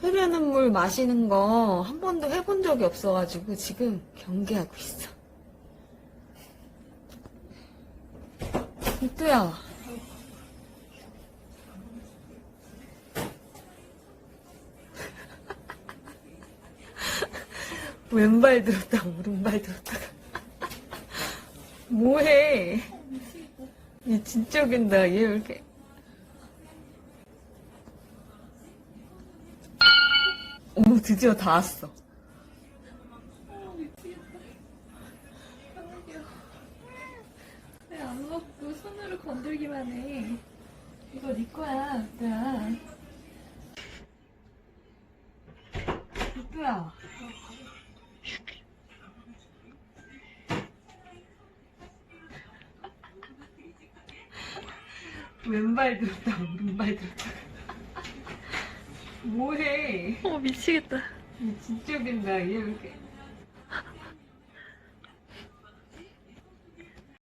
흐르는 물 마시는 거 한 번도 해본 적이 없어가지고 지금 경계하고 있어. 이뚜야. 왼발 들었다 오른발 들었다가 뭐해 얘 진짜 웃긴다 얘 왜 이렇게 드디어 다 왔어 왜 안 먹고 손으로 건들기만 해? 이거 네 거야, 야. 이뚜야 왼발 들었다 오른발 들었다 뭐해? 어, 미치겠다. 얘 진짜 웃긴다. 얘왜 이렇게